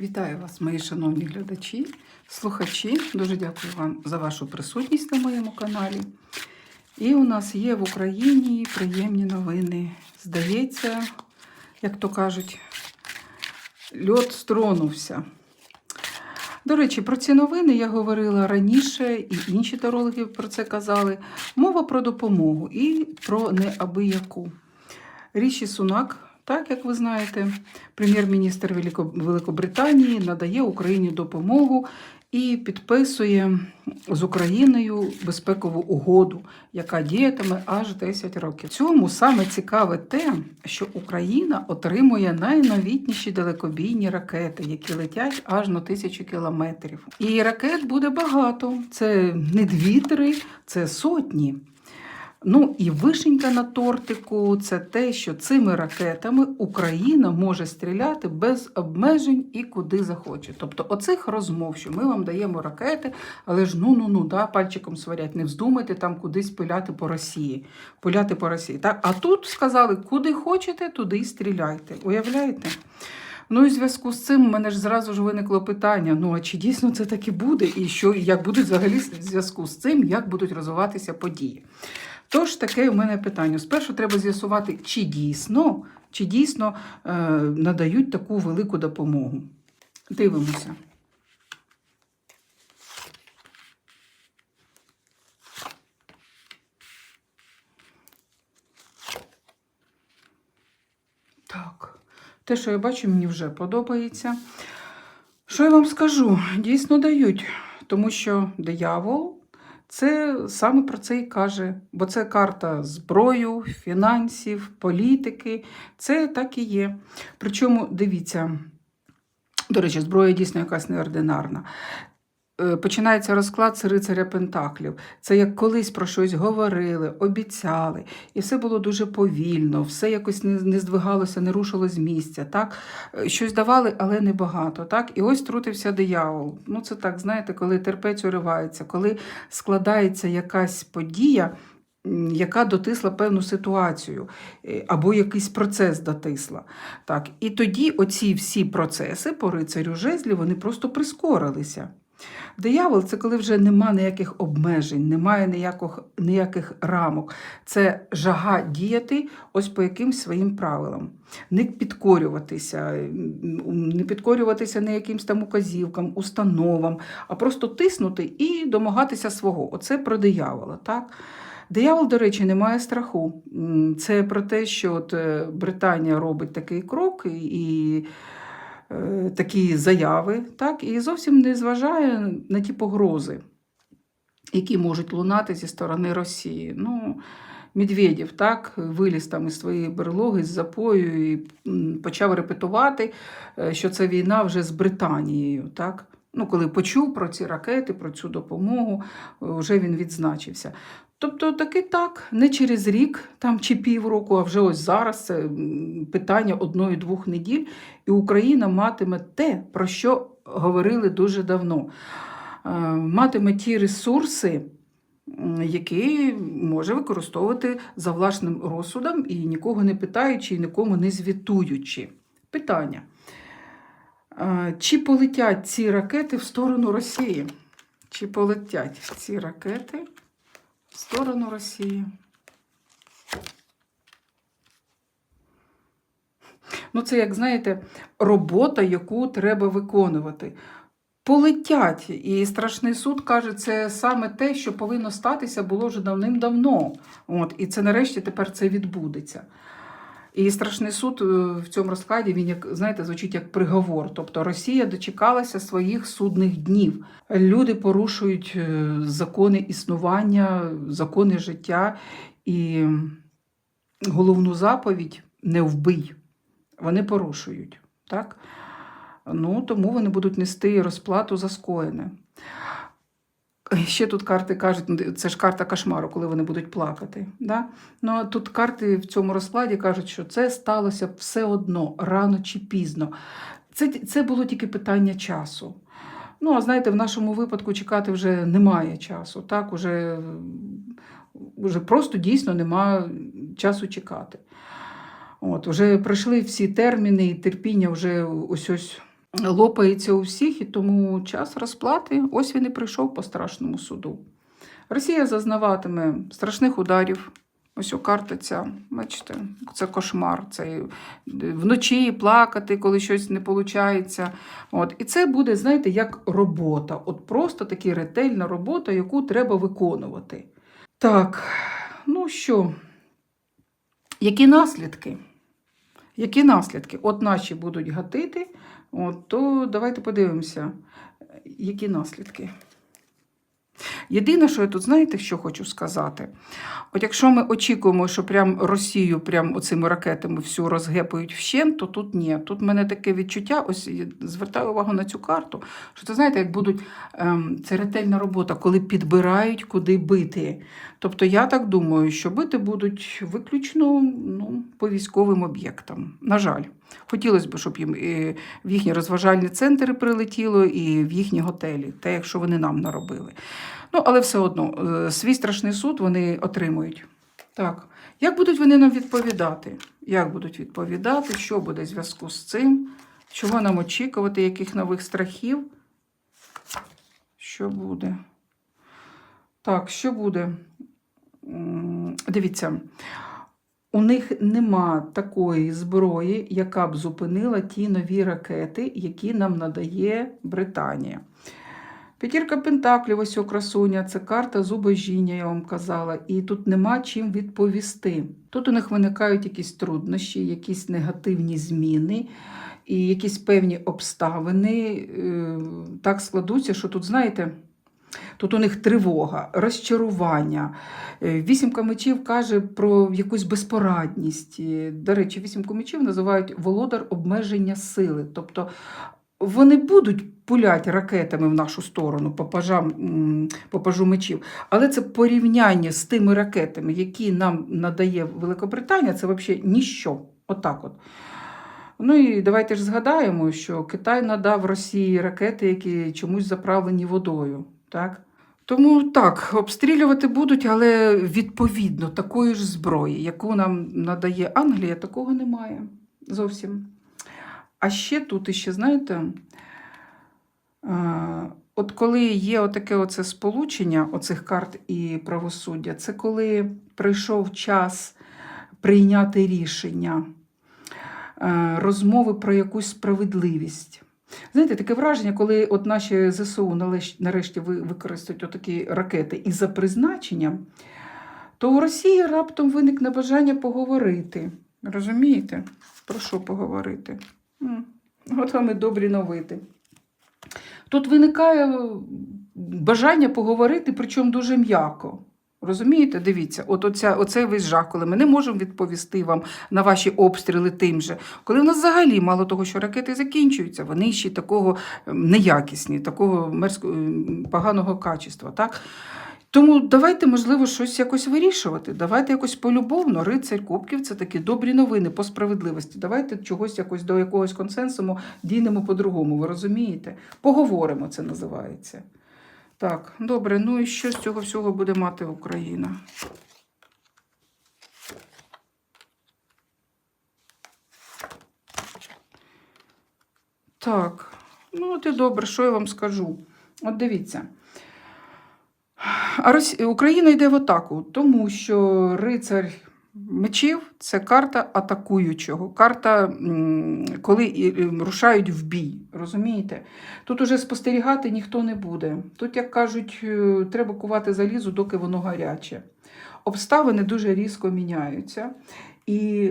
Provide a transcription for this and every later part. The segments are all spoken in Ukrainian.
Вітаю вас, мої шановні глядачі, слухачі. Дуже дякую вам за вашу присутність на моєму каналі. І у нас є в Україні приємні новини. Здається, як то кажуть, льот стронувся. До речі, про ці новини я говорила раніше, і інші тарологи про це казали. Мова про допомогу і про неабияку. Ріші Сунак, так як ви знаєте, прем'єр-міністр Велико- Великобританії надає Україні допомогу і підписує з Україною безпекову угоду, яка діятиме аж 10 років. В Цьому саме цікаве те, що Україна отримує найновітніші далекобійні ракети, які летять аж на тисячу кілометрів. І ракет буде багато. Це не дві-три, це сотні. Ну і вишенька на тортику це те, що цими ракетами Україна може стріляти без обмежень і куди захоче. Тобто, оцих розмов, що ми вам даємо ракети, але ж ну ну ну да, пальчиком сварять, не вздумайте там кудись пиляти по Росії. Пиляти по Росії. Так? А тут сказали, куди хочете, туди й стріляйте. Уявляєте? Ну і в зв'язку з цим у мене ж зразу ж виникло питання: ну а чи дійсно це так і буде? І що і як будуть взагалі в зв'язку з цим, як будуть розвиватися події? Тож таке у мене питання. Спершу треба з'ясувати, чи дійсно, чи дійсно е, надають таку велику допомогу. Дивимося. Так, те, що я бачу, мені вже подобається. Що я вам скажу? Дійсно дають, тому що диявол це саме про це і каже, бо це карта зброю, фінансів, політики. Це так і є. Причому дивіться, до речі, зброя дійсно якась неординарна. Е, Починається розклад з рицаря Пентаклів. Це як колись про щось говорили, обіцяли, і все було дуже повільно, все якось не, здвигалося, не рушило з місця. Так? Е, Щось давали, але небагато. Так? І ось трутився диявол. Ну, це так, знаєте, коли терпець уривається, коли складається якась подія. Яка дотисла певну ситуацію е, або якийсь процес дотисла. Так, і тоді оці всі процеси по рицарю жезлі вони просто прискорилися. Диявол це коли вже нема ніяких обмежень, немає ніяких, ніяких рамок. Це жага діяти ось по якимсь своїм правилам. Не підкорюватися, не підкорюватися не якимсь там указівкам, установам, а просто тиснути і домагатися свого. Оце про диявола. Так? Диявол, до речі, не має страху. Це про те, що от е, Британія робить такий крок і. Е, такі заяви, так, і зовсім не зважає на ті погрози, які можуть лунати зі сторони Росії. Ну, Медведєв так, виліз там із своєї берлоги з запою і почав репетувати, е, що це війна вже з Британією. Так? Ну, коли почув про ці ракети, про цю допомогу, е, вже він відзначився. Тобто, таки так, не через рік там чи півроку, а вже ось зараз це питання одної-двох неділь, і Україна матиме те, про що говорили дуже давно. Е, Матиме ті ресурси, які може використовувати за власним розсудом і нікого не питаючи, і нікому не звітуючи. Питання. Е, Чи полетять ці ракети в сторону Росії? Чи полетять ці ракети в сторону Росії? Ну, це, як знаєте, робота, яку треба виконувати. Полетять. І страшний суд каже, це саме те, що повинно статися, було вже давним-давно. От, і це нарешті тепер це відбудеться. І страшний суд е, в цьому розкладі він як знаєте звучить як приговор. Тобто Росія дочекалася своїх судних днів. Люди порушують е, закони існування, закони життя і головну заповідь не вбий. Вони порушують. Так? Ну, тому вони будуть нести розплату за скоєне. Ще тут карти кажуть, ну, це ж карта кошмару, коли вони будуть плакати. Да? Ну, тут карти в цьому розкладі кажуть, що це сталося все одно, рано чи пізно. Це, це було тільки питання часу. Ну, а знаєте, в нашому випадку чекати вже немає часу. Так, уже, уже просто дійсно немає часу чекати. От, Вже пройшли всі терміни, і терпіння вже ось ось лопається у всіх, і тому час розплати ось він і прийшов по страшному суду. Росія зазнаватиме страшних ударів. Ось у карта ця, бачите, це кошмар. Це вночі плакати, коли щось не виходить. От. І це буде, знаєте, як робота. От просто така ретельна робота, яку треба виконувати. Так, ну що, які наслідки? Які наслідки? От наші будуть гатити, от, то давайте подивимося, які наслідки. Єдине, що я тут, знаєте, що хочу сказати? От якщо ми очікуємо, що прям Росію прям оцими ракетами всю розгепають вщент, то тут ні. Тут в мене таке відчуття, ось я звертаю увагу на цю карту, що це знаєте, як будуть ем, це ретельна робота, коли підбирають, куди бити. Тобто я так думаю, що бити будуть виключно ну, по військовим об'єктам. На жаль, хотілося б, щоб їм і в їхні розважальні центри прилетіло, і в їхні готелі, те, якщо вони нам наробили. Ну, але все одно, е, свій страшний суд вони отримують. Так, як будуть вони нам відповідати? Як будуть відповідати, що буде в зв'язку з цим? Чого нам очікувати, яких нових страхів? Що буде? Так, що буде? Дивіться, у них нема такої зброї, яка б зупинила ті нові ракети, які нам надає Британія. П'ятірка Пентаклів, ось у красуня, це карта зубожіння, я вам казала, і тут нема чим відповісти. Тут у них виникають якісь труднощі, якісь негативні зміни і якісь певні обставини е, так складуться, що тут, знаєте, тут у них тривога, розчарування. Е, Вісімка мечів каже про якусь безпорадність. До речі, вісімку мечів називають володар обмеження сили. Тобто вони будуть пуляти ракетами в нашу сторону, по пажам, по пажу мечів, але це порівняння з тими ракетами, які нам надає Великобританія, це взагалі ніщо. Отак от. Ну і давайте ж згадаємо, що Китай надав Росії ракети, які чомусь заправлені водою. Так? Тому так, обстрілювати будуть, але відповідно такої ж зброї, яку нам надає Англія, такого немає зовсім. А ще тут, іще, знаєте, е, от коли є отаке оце сполучення оцих карт і правосуддя, це коли прийшов час прийняти рішення, е, розмови про якусь справедливість. Знаєте, таке враження, коли от наші ЗСУ нарешті використають отакі ракети і за призначенням, то у Росії раптом виникне бажання поговорити. Розумієте? Про що поговорити? От вам і добрі новини. Тут виникає бажання поговорити, причому дуже м'яко. Розумієте, дивіться, от оця, оцей весь жах, коли ми не можемо відповісти вам на ваші обстріли тим же. Коли в нас взагалі мало того, що ракети закінчуються, вони ще такого ем, неякісні, такого мерзко, ем, поганого качества. Так? Тому давайте, можливо, щось якось вирішувати. Давайте якось полюбовно. Рицарь Кубків це такі добрі новини по справедливості. Давайте чогось якось до якогось консенсуму дійнемо по-другому. Ви розумієте? Поговоримо, це називається. Так, добре. Ну і що з цього всього буде мати Україна? Так, ну от і добре, що я вам скажу? От дивіться. А Росі... Україна йде в атаку, тому що рицар мечів це карта атакуючого, карта, коли рушають в бій. Розумієте? Тут уже спостерігати ніхто не буде. Тут, як кажуть, е, треба кувати залізо, доки воно гаряче. Обставини дуже різко міняються. І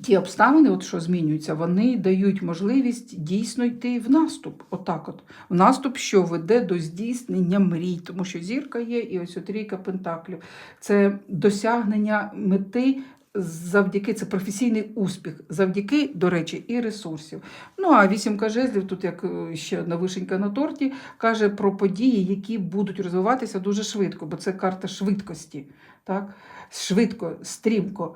ті обставини, от що змінюються, вони дають можливість дійсно йти в наступ. Отак от. В наступ, що веде до здійснення мрій, тому що зірка є, і ось трійка пентаклів. Це досягнення мети. Завдяки це професійний успіх, завдяки, до речі, і ресурсів. Ну а вісімка жезлів, тут як е, ще одна вишенька на торті, каже про події, які будуть розвиватися дуже швидко, бо це карта швидкості. Так? Швидко, стрімко.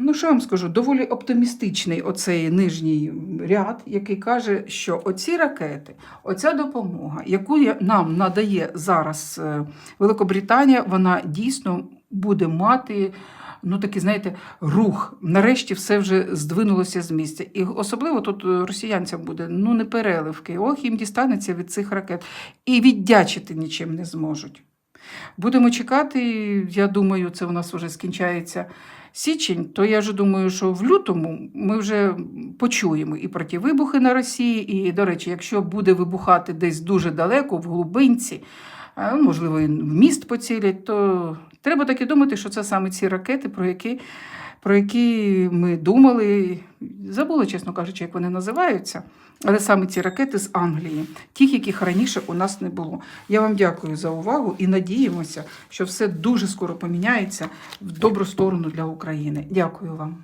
Ну, що вам скажу, доволі оптимістичний оцей нижній ряд, який каже, що оці ракети, оця допомога, яку нам надає зараз е, Великобританія, вона дійсно буде мати ну такий, знаєте, рух. Нарешті все вже здвинулося з місця. І особливо тут е, росіянцям буде ну не переливки. Ох, їм дістанеться від цих ракет. І віддячити нічим не зможуть. Будемо чекати. Я думаю, це у нас вже скінчається січень. То я вже думаю, що в лютому ми вже почуємо і про ті вибухи на Росії. І, до речі, якщо буде вибухати десь дуже далеко, в ну, можливо, і в міст поцілять, то треба таки думати, що це саме ці ракети, про які, про які ми думали. Забула, чесно кажучи, як вони називаються. Але саме ці ракети з Англії, тих, яких раніше у нас не було. Я вам дякую за увагу і надіємося, що все дуже скоро поміняється в добру сторону для України. Дякую вам.